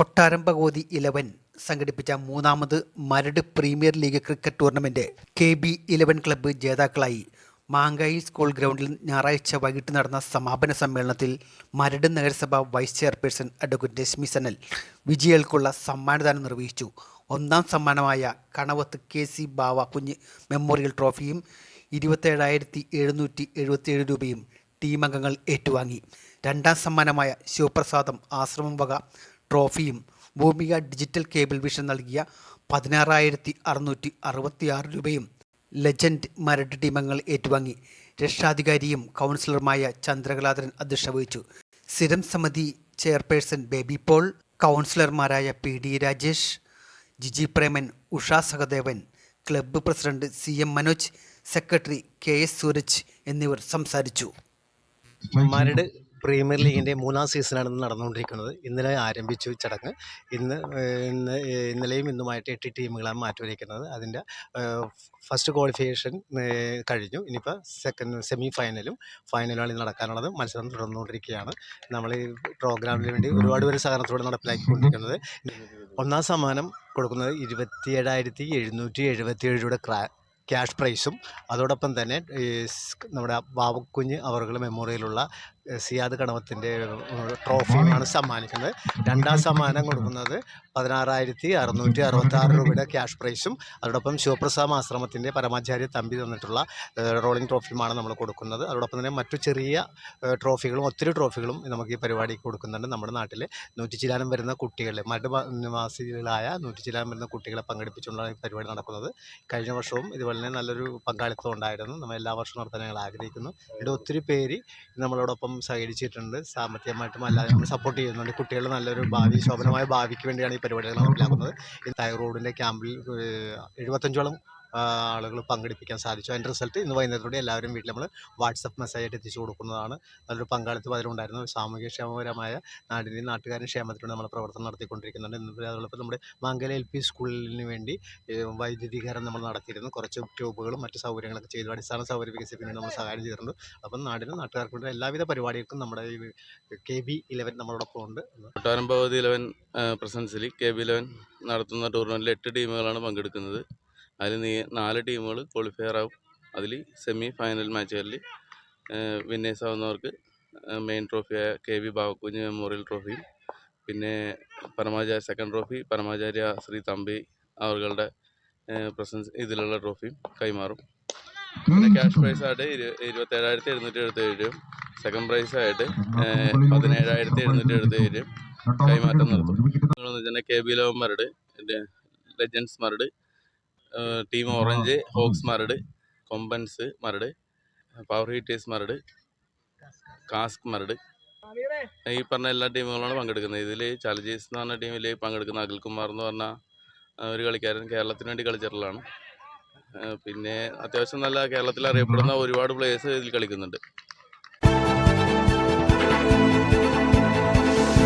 കൊട്ടാരം ഭഗവതി ഇലവൻ സംഘടിപ്പിച്ച മൂന്നാമത് Maradu premier league cricket tournament K B eleven club ജേതാക്കളായി മാങ്കായി സ്കൂൾ ഗ്രൗണ്ടിൽ ഞായറാഴ്ച വൈകിട്ട് നടന്ന സമാപന സമ്മേളനത്തിൽ മരട് നഗരസഭ vice chairperson advocate Rashmi Sanal വിജയികൾക്കുള്ള സമ്മാനദാനം നിർവഹിച്ചു. ഒന്നാം സമ്മാനമായ കണവത്ത് കെ സി ബാവ കുഞ്ഞ് മെമ്മോറിയൽ ട്രോഫിയും ഇരുപത്തേഴായിരത്തി എഴുന്നൂറ്റി എഴുപത്തിയേഴ് രൂപയും ടീമംഗങ്ങൾ ഏറ്റുവാങ്ങി. രണ്ടാം സമ്മാനമായ ശിവപ്രസാദം ആശ്രമം വക ട്രോഫിയും ഭൂമിക ഡിജിറ്റൽ കേബിൾ വിഷൻ നൽകിയ പതിനാറായിരത്തി അറുന്നൂറ്റി അറുപത്തിയാറ് രൂപയും ലെജൻഡ് മരട് ടീമംഗങ്ങൾ ഏറ്റുവാങ്ങി. രക്ഷാധികാരിയും കൗൺസിലറുമായ ചന്ദ്രകലാധരൻ അധ്യക്ഷത വഹിച്ചു സ്ഥിരം സമിതി ചെയർപേഴ്സൺ ബേബി പോൾ കൗൺസിലർമാരായ P D Rajesh Giji Preman Usha Sahadevan club president C M Manoj secretary K S Sooraj എന്നിവർ സംസാരിച്ചു. മരട് പ്രീമിയർ ലീഗിന്റെ മൂന്നാം സീസണാണ് ഇന്ന് നടന്നുകൊണ്ടിരിക്കുന്നത്. ഇന്നലെ ആരംഭിച്ചു ചടങ്ങ്. ഇന്ന് ഇന്ന് ഇന്നലെയും ഇന്നുമായിട്ട് എട്ട് ടീമുകളാണ് മാറ്റിവരയ്ക്കുന്നത് അതിന്റെ ഫസ്റ്റ് ക്വാളിഫിക്കേഷൻ കഴിഞ്ഞു. ഇനിയിപ്പോൾ സെക്കൻഡ് സെമി ഫൈനലും ഫൈനലുമാണ് ഇന്ന് നടക്കാനുള്ളത്. മത്സരം തുടർന്നുകൊണ്ടിരിക്കുകയാണ്. നമ്മൾ ഈ പ്രോഗ്രാമിന് വേണ്ടി ഒരുപാട് പേര് സഹകരണത്തോടെ നടപ്പിലാക്കിക്കൊണ്ടിരിക്കുന്നത്. ഒന്നാം സമ്മാനം കൊടുക്കുന്നത് ഇരുപത്തി ഏഴായിരത്തി എഴുന്നൂറ്റി എഴുപത്തി ഏഴ് രൂപയുടെ ക്രാ ക്യാഷ് പ്രൈസും. അതോടൊപ്പം തന്നെ നമ്മുടെ ബാബക്കുഞ്ഞ് അവർകൾ മെമ്മോറിയലുള്ള സിയാദ് കണവത്തിന്റെ ട്രോഫിയുമാണ് സമ്മാനിക്കുന്നത്. രണ്ടാം സമ്മാനം കൊടുക്കുന്നത് പതിനാറായിരത്തി അറുന്നൂറ്റി അറുപത്തി ആറ് രൂപയുടെ ക്യാഷ് പ്രൈസും അതോടൊപ്പം ശിവപ്രസാദ് ആശ്രമത്തിന്റെ പരമാചാര്യ തമ്പി തന്നിട്ടുള്ള റോളിംഗ് ട്രോഫിയുമാണ് നമ്മൾ കൊടുക്കുന്നത്. അതോടൊപ്പം തന്നെ മറ്റു ചെറിയ ട്രോഫികളും ഒത്തിരി ട്രോഫികളും നമുക്ക് ഈ പരിപാടിക്ക് കൊടുക്കുന്നുണ്ട് നമ്മുടെ നാട്ടിലെ. നൂറ്റി ചിലാനം വരുന്ന കുട്ടികളെ മട് നിവാസികളായ നൂറ്റി ചിലാനം വരുന്ന കുട്ടികളെ പങ്കെടുപ്പിച്ചുകൊണ്ടാണ് ഈ പരിപാടി നടക്കുന്നത്. കഴിഞ്ഞ വർഷവും ഇതുപോലെ തന്നെ നല്ലൊരു പങ്കാളിത്തം ഉണ്ടായിരുന്നു. നമ്മൾ എല്ലാ വർഷവും നടത്താൻ ഞങ്ങൾ ആഗ്രഹിക്കുന്നു. ഇവിടെ ഒത്തിരി പേര് നമ്മളോടൊപ്പം സഹകരിച്ചിട്ടുണ്ട്. സാമ്പത്തികമായിട്ടും അല്ലാതെ നമ്മൾ സപ്പോർട്ട് ചെയ്യുന്നുണ്ട്. കുട്ടികളുടെ നല്ലൊരു ഭാവി ശോഭനമായ ഭാവിക്ക് വേണ്ടിയാണ് ഈ പരിപാടികൾ നടപ്പിലാക്കുന്നത്. ഈ തൈറോയിഡിന്റെ ക്യാമ്പിൽ എഴുപത്തഞ്ചോളം ആളുകൾ പങ്കെടുപ്പിക്കാൻ സാധിച്ചു. അതിന്റെ റിസൾട്ട് ഇന്ന് വൈകുന്നേരത്തോടെ എല്ലാവരും വീട്ടിൽ നമ്മൾ വാട്സപ്പ് മെസ്സേജ് ആയിട്ട് എത്തിച്ചു കൊടുക്കുന്നതാണ്. നല്ലൊരു പങ്കാളിത്തം അതിലുണ്ടായിരുന്നു. സാമൂഹ്യക്ഷേമപരമായ നാടിന്റെയും നാട്ടുകാരും ക്ഷേമത്തിലൂടെ നമ്മൾ പ്രവർത്തനം നടത്തിക്കൊണ്ടിരിക്കുന്നുണ്ട്. ഇന്ന് അതോടൊപ്പം നമ്മുടെ മംഗല എൽ പി സ്കൂളിന് വേണ്ടി വൈദ്യുതീകരണം നമ്മൾ നടത്തിയിരുന്നു. കുറച്ച് ട്യൂബുകളും മറ്റ് സൗകര്യങ്ങളൊക്കെ ചെയ്തു. അടിസ്ഥാന സൗകര്യ വികസിപ്പിക്കുന്നതിന് നമ്മൾ സഹായം ചെയ്തിട്ടുണ്ട്. അപ്പം നാടിനും നാട്ടുകാർക്കും വേണ്ടി എല്ലാവിധ പരിപാടികൾക്കും നമ്മുടെ ഈ കെ ബി ഇലവൻ നമ്മളോടൊപ്പം ഉണ്ട്. കൊട്ടാരം ഭഗവതി ഇലവൻ പ്രസൻസിൽ കെ ബി ഇലവൻ നടത്തുന്ന ടൂർണമെന്റിൽ എട്ട് ടീമുകളാണ് പങ്കെടുക്കുന്നത്. അതിൽ നീ നാല് ടീമുകൾ ക്വാളിഫയർ ആവും അതിൽ സെമി ഫൈനൽ മാച്ചുകളിൽ വിന്നേഴ്സ് ആവുന്നവർക്ക് മെയിൻ ട്രോഫിയായ കെ വി ബാവക്കുഞ്ഞ് മെമ്മോറിയൽ ട്രോഫിയും പിന്നെ പരമാചാര്യ സെക്കൻഡ് ട്രോഫി പരമാചാര്യ ശ്രീ തമ്പി അവരുടെ പ്രസൻസ് ഇതിലുള്ള ട്രോഫിയും കൈമാറും പിന്നെ ക്യാഷ് പ്രൈസ് ആയിട്ട് ഇരു ഇരുപത്തേഴായിരത്തി എഴുന്നൂറ്റി എഴുപത്തേഴ് രൂപയും സെക്കൻഡ് പ്രൈസ് ആയിട്ട് പതിനേഴായിരത്തി എഴുന്നൂറ്റി എഴുപത്തേഴ് രൂപയും കൈമാറ്റം നടത്തും കെ ബി ലോവന്മാരുടെ ലെജൻസ്മാരുടെ team orange hawks Maradu Kombans Maradu power heaters Maradu cask Maradu. ഈ പറഞ്ഞ എല്ലാ ടീമുകളാണ് പങ്കെടുക്കുന്നത്. ഇതിൽ ചാലഞ്ചേഴ്സ് എന്ന് പറഞ്ഞ ടീമിൽ പങ്കെടുക്കുന്ന അഖിൽകുമാർ എന്ന് പറഞ്ഞ ഒരു കളിക്കാരൻ കേരളത്തിന് വേണ്ടി കളിച്ചിട്ടുള്ളതാണ്. പിന്നെ അത്യാവശ്യം നല്ല കേരളത്തിൽ അറിയപ്പെടുന്ന ഒരുപാട് പ്ലേയേഴ്സ് ഇതിൽ കളിക്കുന്നുണ്ട്.